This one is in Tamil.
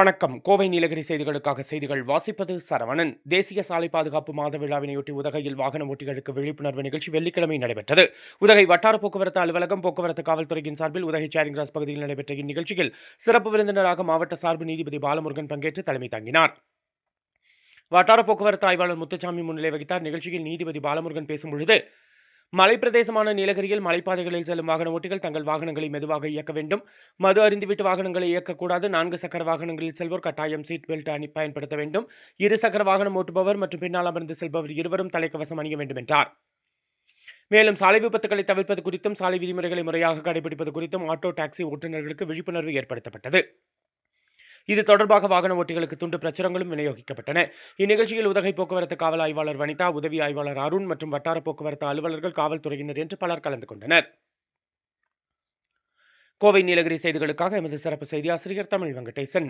வணக்கம். கோவை நீலகிரி செய்திகளுக்காக செய்திகள் வாசிப்பது சரவணன். தேசிய சாலை பாதுகாப்பு மாத விழாவினையொட்டி உதகையில் வாகன ஓட்டிகளுக்கு விழிப்புணர்வு நிகழ்ச்சி வெள்ளிக்கிழமை நடைபெற்றது. உதகை வட்டார போக்குவரத்து அலுவலகம் போக்குவரத்து காவல்துறையின் சார்பில் உதகை சேரிங் கிராஸ் பகுதியில் நடைபெற்ற இந்நிகழ்ச்சியில் சிறப்பு விருந்தினராக மாவட்ட சார்பு நீதிபதி பாலமுருகன் பங்கேற்று தலைமை தாங்கினார். வட்டார போக்குவரத்து ஆய்வாளர் முத்துசாமி முன்னிலை வகித்தார். நிகழ்ச்சியில் நீதிபதி பாலமுருகன் பேசும்பொழுது மலைப்பிரதேசமான நீலகிரியில் மலைப்பாதைகளில் செல்லும் வாகன ஓட்டிகள் தங்கள் வாகனங்களை மெதுவாக இயக்க வேண்டும். மது அருந்திவிட்டு வாகனங்களை இயக்கக்கூடாது. நான்கு சக்கர வாகனங்களில் செல்வோர் கட்டாயம் சீட் பெல்ட் அணி பயன்படுத்த வேண்டும். இரு சக்கர வாகனம் ஓட்டுபவர் மற்றும் பின்னால் அமர்ந்து செல்பவர் இருவரும் தலைக்கவசம் அணிய வேண்டும் என்றார். மேலும் சாலை விபத்துகளை தவிர்ப்பது குறித்தும் சாலை விதிமுறைகளை முறையாக கடைபிடிப்பது குறித்தும் ஆட்டோ டாக்ஸி ஓட்டுநர்களுக்கு விழிப்புணர்வு ஏற்படுத்தப்பட்டது. இது தொடர்பாக வாகன ஓட்டிகளுக்கு துண்டு பிரச்சுரங்களும் விநியோகிக்கப்பட்டன. இந்நிகழ்ச்சியில் உதகை போக்குவரத்து காவல் ஆய்வாளர் வனிதா உதவி ஆய்வாளர் அருண் மற்றும் வட்டார போக்குவரத்து அலுவலர்கள் காவல்துறையினர் என்று பலர் கலந்து கொண்டனர். கோவை நீலகிரி செய்திகளுக்காக எமது சிறப்பு செய்தி ஆசிரியர் தமிழ் வெங்கடேசன்.